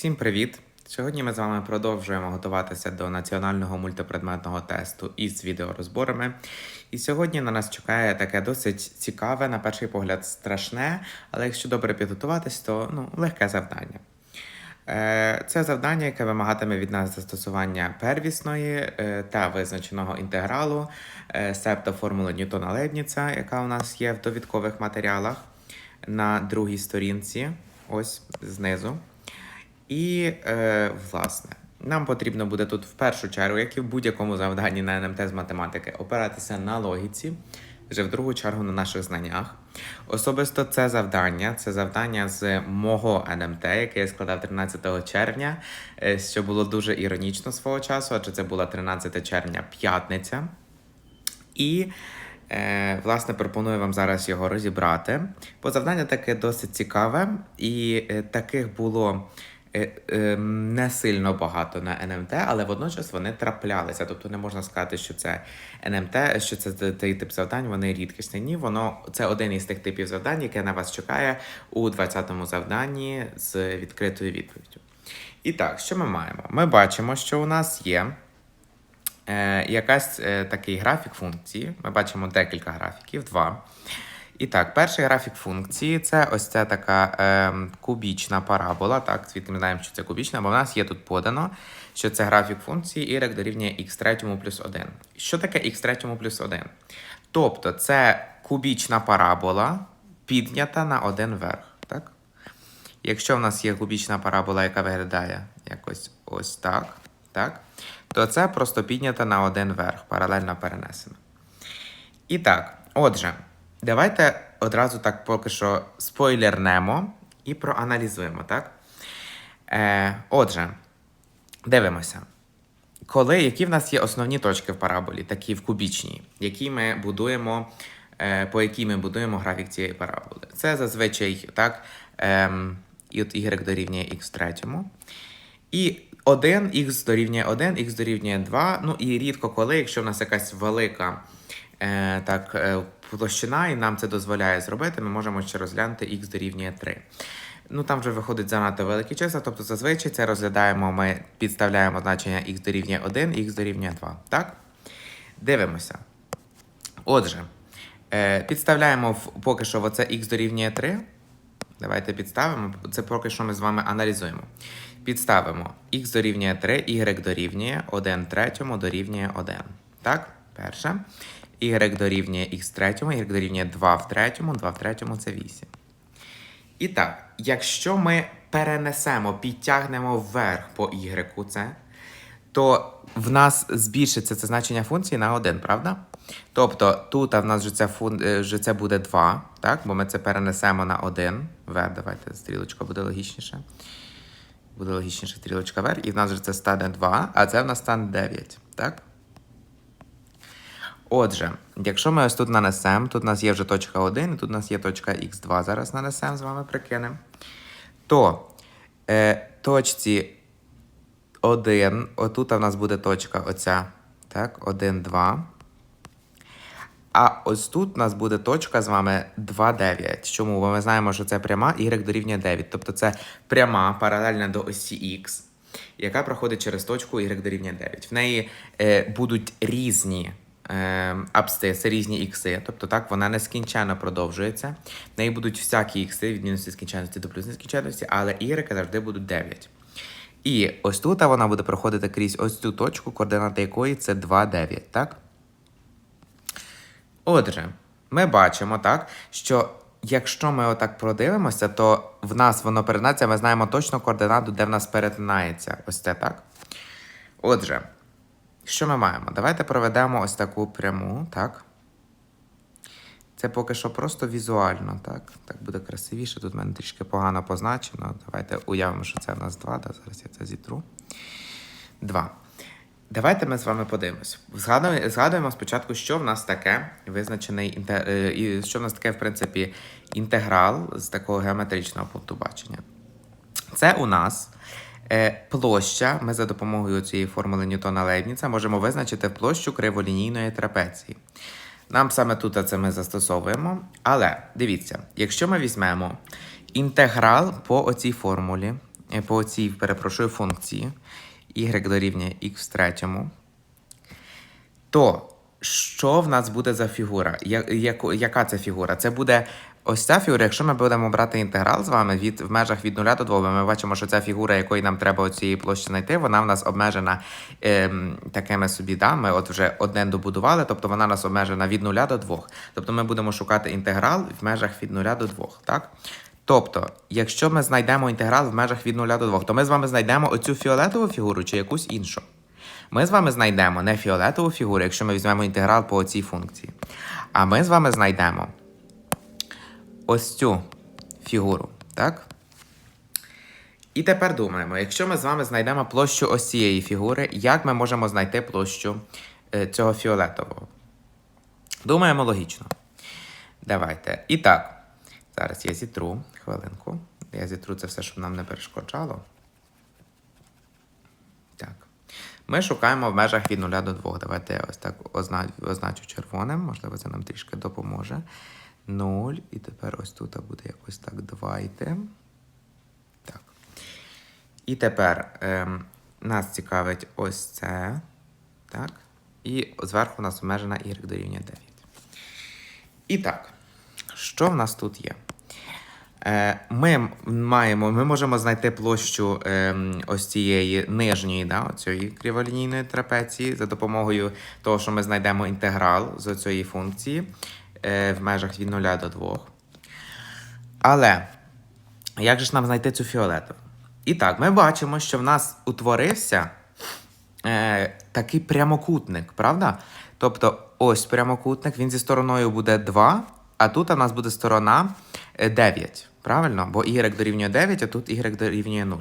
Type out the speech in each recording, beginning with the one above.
Всім привіт! Сьогодні ми з вами продовжуємо готуватися до національного мультипредметного тесту із відеорозборами. І сьогодні на нас чекає таке досить цікаве, на перший погляд, страшне, але якщо добре підготуватись, то ну, легке завдання. Е, Це завдання, яке вимагатиме від нас застосування первісної е, та визначеного інтегралу, е, себто формули Ньютона Лейбніца, яка у нас є в довідкових матеріалах на другій сторінці, ось знизу. І, е, власне, нам потрібно буде тут в першу чергу, як і в будь-якому завданні на НМТ з математики, опиратися на логіці, вже в другу чергу на наших знаннях. Особисто це завдання, це завдання з мого НМТ, яке я складав 13 червня, е, що було дуже іронічно свого часу, адже це була 13 червня п'ятниця. І е, власне пропоную вам зараз його розібрати. Бо завдання таке досить цікаве, і е, таких було не сильно багато на НМТ, але водночас вони траплялися. Тобто не можна сказати, що це НМТ, що це той тип завдань, вони рідкісні. Ні, воно це один із тих типів завдань, яке на вас чекає у 20-му завданні з відкритою відповіддю. І так, що ми маємо? Ми бачимо, що у нас є е, якась е, такий графік функції. Ми бачимо декілька графіків, два. І так, перший графік функції це ось ця така е, кубічна парабола. Так, звідти ми знаємо, що це кубічна, бо в нас є тут подано, що це графік функції y дорівнює x третьому плюс 1. Що таке x третьому плюс 1? Тобто це кубічна парабола піднята на один верх. Так? Якщо в нас є кубічна парабола, яка виглядає якось ось так, так, то це просто піднята на один верх, паралельно перенесено. І так, отже, давайте одразу так поки що спойлернемо і проаналізуємо, так? Е, отже, дивимося. Коли, які в нас є основні точки в параболі, такі в кубічній, які ми будуємо, е, по якій ми будуємо графік цієї параболи. Це зазвичай так, ем, і от y дорівнює x третьому. І 1, х дорівнює 1, х дорівнює 2. Ну і рідко коли, якщо в нас якась велика е, так, е, площина, і нам це дозволяє зробити, ми можемо ще розглянути х дорівнює 3. Ну там вже виходить занадто великі числа, тобто зазвичай це розглядаємо, ми підставляємо значення х дорівнює 1, х дорівнює 2. Так? Дивимося. Отже, е, підставляємо в, поки що в оце х дорівнює 3. Давайте підставимо. Це поки що ми з вами аналізуємо. Підставимо х дорівнює 3, y дорівнює 1 третьому дорівнює 1. Так? Перше. y дорівнює х третьому, y дорівнює 2 в третьому, 2 в третьому це 8. І так, якщо ми перенесемо, підтягнемо вверх по y це, то в нас збільшиться це значення функції на 1, правда? Тобто тут в нас вже це, фун... е, вже це буде 2, так? бо ми це перенесемо на 1 вверх. Давайте стрілочка буде логічніше. Буде логічніше стрілочка вверх, і в нас вже це стане 2, а це в нас стане 9. Так? Отже, якщо ми ось тут нанесемо, тут у нас є вже точка 1, і тут у нас є точка х2. Зараз нанесемо з вами прикинемо. То е, точці 1, отут у нас буде точка оця. Так, 1, 2. А ось тут у нас буде точка з вами 2, 9. Чому? Бо ми знаємо, що це пряма y дорівнює 9. Тобто це пряма паралельна до осі Х, яка проходить через точку y дорівнює 9. В неї е, будуть різні е, абсциси, різні ікси. Тобто так, вона нескінченно продовжується. В неї будуть всякі ікси від мінус нескінченності до плюс нескінченності, але y завжди будуть 9. І ось тут вона буде проходити крізь ось цю точку, координати якої це 2, 9, так? Отже, ми бачимо, так, що якщо ми отак продивимося, то в нас воно перетинається, ми знаємо точно координату, де в нас перетинається. Ось це так. Отже, що ми маємо? Давайте проведемо ось таку пряму, так. Це поки що просто візуально, так? Так буде красивіше. Тут в мене трішки погано позначено. Давайте уявимо, що це в нас 2. Да? Зараз я це зітру. 2. Давайте ми з вами подивимось. Згадуємо, згадуємо спочатку, що в нас таке визначений е, і що в нас таке, в принципі, інтеграл з такого геометричного пункту бачення. Це у нас е, площа. Ми за допомогою цієї формули Ньютона Лейбніца можемо визначити площу криволінійної трапеції. Нам саме тут це ми застосовуємо. Але дивіться, якщо ми візьмемо інтеграл по оцій формулі, е, по цій, перепрошую, функції y дорівнює x в третьому, то що в нас буде за фігура? Я, яку- яка це фігура? Це буде ось ця фігура, якщо ми будемо брати інтеграл з вами від, в межах від 0 до 2, ми бачимо, що ця фігура, якої нам треба оцієї площі знайти, вона в нас обмежена ем, такими собі, да? ми от вже одне добудували, тобто вона нас обмежена від 0 до 2. Тобто ми будемо шукати інтеграл в межах від 0 до 2, так? Тобто, якщо ми знайдемо інтеграл в межах від 0 до 2, то ми з вами знайдемо оцю фіолетову фігуру чи якусь іншу. Ми з вами знайдемо не фіолетову фігуру, якщо ми візьмемо інтеграл по цій функції. А ми з вами знайдемо ось цю фігуру, так? І тепер думаємо, якщо ми з вами знайдемо площу ось цієї фігури, як ми можемо знайти площу е, цього фіолетового? Думаємо логічно. Давайте. І так, зараз я зітру хвилинку. Я зітру це все, щоб нам не перешкоджало. Так. Ми шукаємо в межах від 0 до 2. Давайте я ось так означу червоним, можливо, це нам трішки допоможе. 0. І тепер ось тут буде якось так 2 йти. Так. І тепер ем, нас цікавить ось це. Так. І зверху у нас обмежена y дорівнює 9. І так, що в нас тут є? Е, Ми маємо, ми можемо знайти площу ем, ось цієї нижньої, да, оцієї криволінійної трапеції за допомогою того, що ми знайдемо інтеграл з цієї функції е, в межах від 0 до 2. Але як же ж нам знайти цю фіолетову? І так, ми бачимо, що в нас утворився е, такий прямокутник, правда? Тобто, ось прямокутник, він зі стороною буде 2, а тут у нас буде сторона е, 9. Правильно? Бо y дорівнює 9, а тут y дорівнює 0.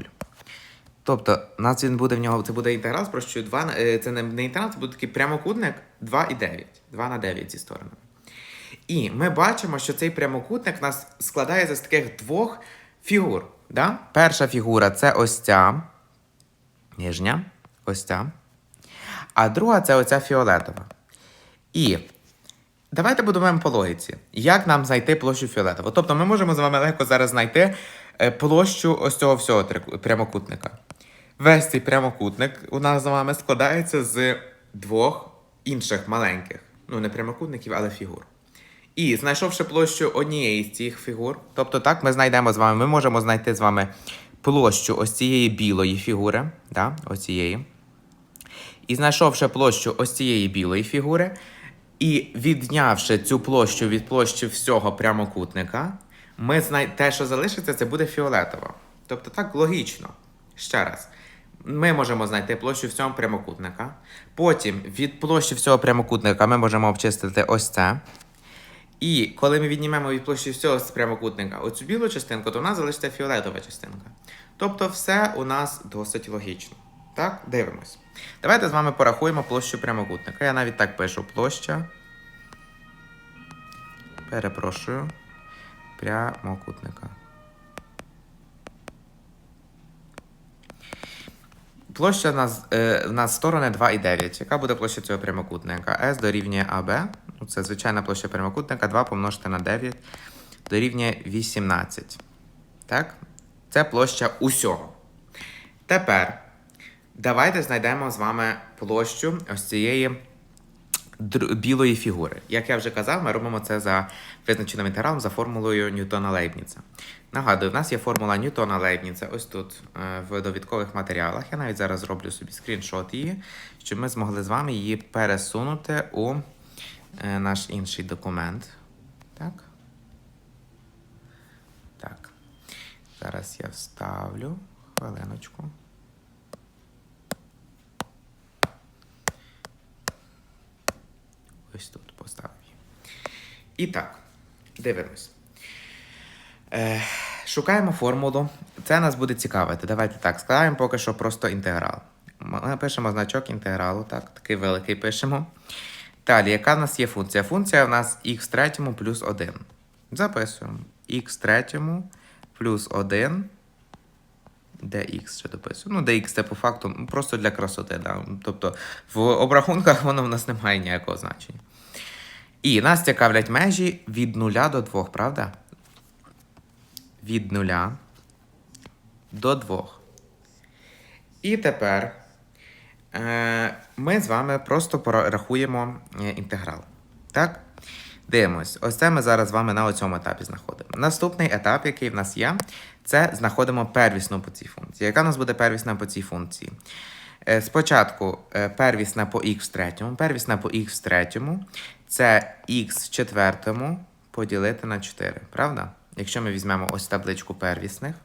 Тобто, нас він буде в нього, це буде інтеграл з 2, е, це не, інтеграл, це буде такий прямокутник 2 і 9. 2 на 9 зі сторонами. І ми бачимо, що цей прямокутник нас складається з таких двох фігур. Да? Перша фігура це ось ця нижня, ось ця. А друга це оця фіолетова. І давайте будемо по логіці. Як нам знайти площу фіолетову? Тобто ми можемо з вами легко зараз знайти е, площу ось цього всього прямокутника. Весь цей прямокутник у нас з вами складається з двох інших маленьких, ну не прямокутників, але фігур. І знайшовши площу однієї з цих фігур, тобто так, ми знайдемо з вами, ми можемо знайти з вами площу ось цієї білої фігури, да, ось цієї. І знайшовши площу ось цієї білої фігури, і віднявши цю площу від площі всього прямокутника, ми знай... те, що залишиться, це буде фіолетово. Тобто так логічно. Ще раз. Ми можемо знайти площу всього прямокутника. Потім від площі всього прямокутника ми можемо обчистити ось це. І коли ми віднімемо від площі всього прямокутника оцю білу частинку, то в нас залишиться фіолетова частинка. Тобто все у нас досить логічно. Так, дивимось. Давайте з вами порахуємо площу прямокутника. Я навіть так пишу площа. Перепрошую. Прямокутника. Площа у нас, е, у нас сторони 2 і 9. Яка буде площа цього прямокутника? S дорівнює AB. Ну, це звичайна площа прямокутника. 2 помножити на 9 дорівнює 18. Так? Це площа усього. Тепер давайте знайдемо з вами площу ось цієї білої фігури. Як я вже казав, ми робимо це за визначеним інтегралом за формулою Ньютона Лейбніца. Нагадую, в нас є формула Ньютона Лейбніца ось тут е, в довідкових матеріалах. Я навіть зараз зроблю собі скріншот її, щоб ми змогли з вами її пересунути у е, наш інший документ. Так. Так. Зараз я вставлю хвилиночку. Ось тут поставив її. І так, дивимось. Е, шукаємо формулу. Це нас буде цікавити. Давайте так, складаємо поки що просто інтеграл. Ми пишемо значок інтегралу, так, такий великий пишемо. Далі, яка в нас є функція? Функція в нас х третьому плюс 1. Записуємо. х третьому плюс 1. Dx ще дописую. Ну, dx це по факту просто для красоти. Да? Тобто в обрахунках воно в нас не має ніякого значення. І нас цікавлять межі від 0 до 2, правда? Від 0 до 2. І тепер е, ми з вами просто порахуємо е, інтеграл. Так? Дивимось, ось це ми зараз з вами на цьому етапі знаходимо. Наступний етап, який в нас є, це знаходимо первісну по цій функції. Яка у нас буде первісна по цій функції? Е, Спочатку е, первісна по х в третьому, первісна по х в третьому це х в четвертому поділити на 4, правда? Якщо ми візьмемо ось табличку первісних,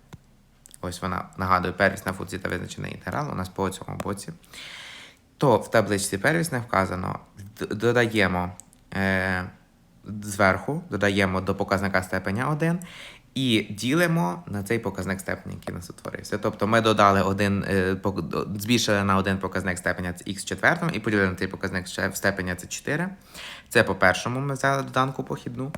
ось вона нагадую, первісна функція та визначений інтеграл у нас по цьому боці, то в табличці первісних вказано, додаємо е, зверху, додаємо до показника степеня 1 і ділимо на цей показник степеня, який у нас утворився. Тобто ми додали один, е, збільшили на один показник степеня це х четвертому і поділили на цей показник степеня це 4. Це по першому ми взяли доданку похідну,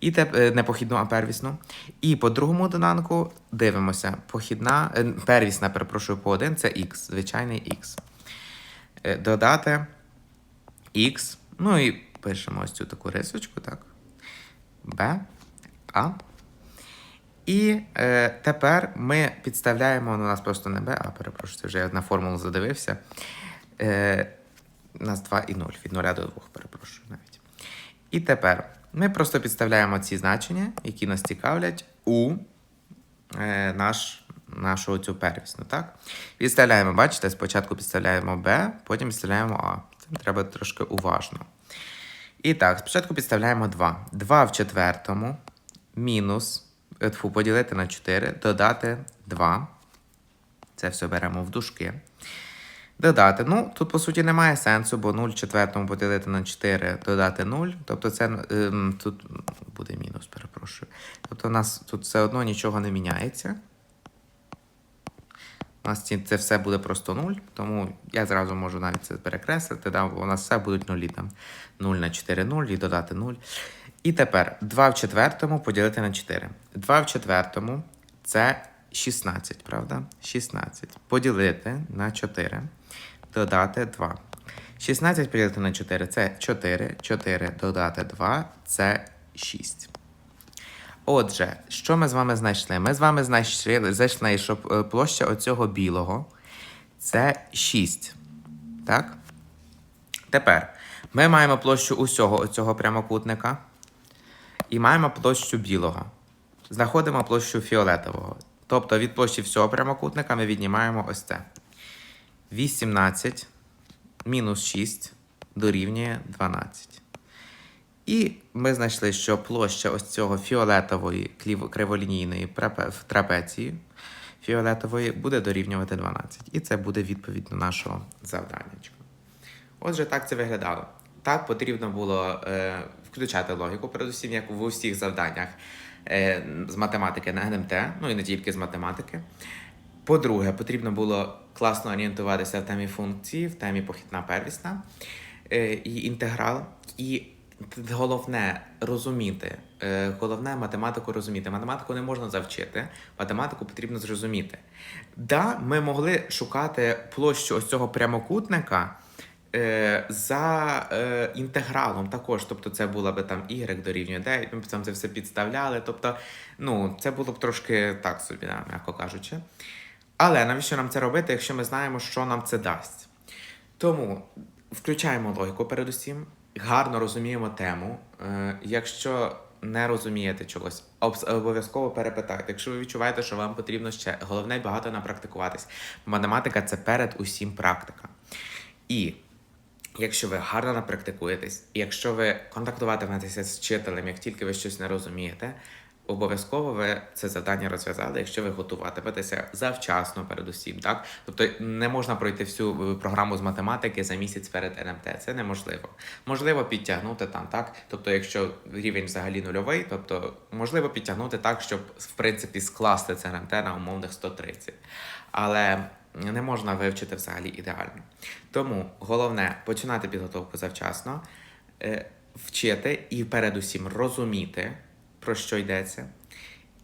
і те, е, не похідну, а первісну. І по другому доданку дивимося, похідна, е, первісна, перепрошую, по 1 це х, звичайний х. Додати х, ну і пишемо ось цю таку рисочку, так. Б, А. І е, тепер ми підставляємо, ну, у нас просто не Б, а перепрошую, вже я на формулу задивився. Е, у нас 2 і 0, від 0 до 2, перепрошую навіть. І тепер ми просто підставляємо ці значення, які нас цікавлять, у е, наш, нашу цю первісну. Так? Підставляємо, бачите, спочатку підставляємо Б, потім підставляємо А. Це треба трошки уважно. І так, спочатку підставляємо 2. 2 в четвертому мінус, тьфу, поділити на 4, додати 2. Це все беремо в дужки. Додати. Ну, тут, по суті, немає сенсу, бо 0 четвертому поділити на 4, додати 0. Тобто це ем, тут буде мінус, перепрошую. Тобто у нас тут все одно нічого не міняється. У нас це все буде просто 0, тому я зразу можу навіть це перекреслити. Да? У нас все будуть нулі там 0 на 4 0 і додати 0. І тепер 2 в четвертому поділити на 4. 2 в четвертому це 16, правда? 16. Поділити на 4. Додати 2. 16 поділити на 4 це 4. 4 додати 2 це 6. Отже, що ми з вами знайшли? Ми з вами знайшли, що е, площа оцього білого це 6. Так? Тепер ми маємо площу усього оцього прямокутника і маємо площу білого. Знаходимо площу фіолетового. Тобто від площі всього прямокутника ми віднімаємо ось це. 18 мінус 6 дорівнює 12. І ми знайшли, що площа ось цього фіолетової криволінійної трапеції фіолетової буде дорівнювати 12. І це буде відповідь на нашого завдання. Отже, так це виглядало. Так потрібно було е, включати логіку, передусім, як в усіх завданнях е, з математики на НМТ, ну і не тільки з математики. По-друге, потрібно було класно орієнтуватися в темі функції, в темі похідна первісна е, і інтеграл. І головне розуміти, е, головне математику розуміти. Математику не можна завчити, математику потрібно зрозуміти. Да, ми могли шукати площу ось цього прямокутника. Е, за е, інтегралом також, тобто це була би там y дорівнює 9, ми б там це все підставляли. Тобто, ну, це було б трошки так собі, да, м'яко кажучи. Але навіщо нам це робити, якщо ми знаємо, що нам це дасть? Тому включаємо логіку передусім, гарно розуміємо тему. Е, якщо не розумієте чогось, обов'язково перепитайте. Якщо ви відчуваєте, що вам потрібно ще, головне багато напрактикуватись. Математика це перед усім практика. І якщо ви гарно напрактикуєтесь, і якщо ви контактуватиметеся з вчителем, як тільки ви щось не розумієте, обов'язково ви це завдання розв'язали, якщо ви готуватиметеся завчасно передусім, так? Тобто не можна пройти всю е, програму з математики за місяць перед НМТ. Це неможливо. Можливо підтягнути там, так? Тобто, якщо рівень взагалі нульовий, тобто можливо підтягнути так, щоб в принципі скласти це НМТ на умовних 130. Але не можна вивчити взагалі ідеально. Тому головне починати підготовку завчасно, е, вчити і передусім розуміти, про що йдеться,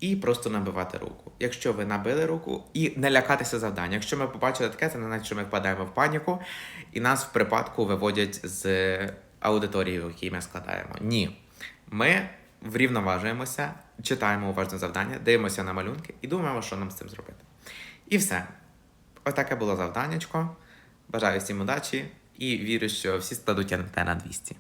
і просто набивати руку. Якщо ви набили руку, і не лякатися завдання. Якщо ми побачили таке, це не значить, що ми впадаємо в паніку, і нас в припадку виводять з аудиторії, в якій ми складаємо. Ні. Ми врівноважуємося, читаємо уважне завдання, дивимося на малюнки і думаємо, що нам з цим зробити. І все. Ось таке було завданнячко. Бажаю всім удачі і вірю, що всі складуть НМТ на 200.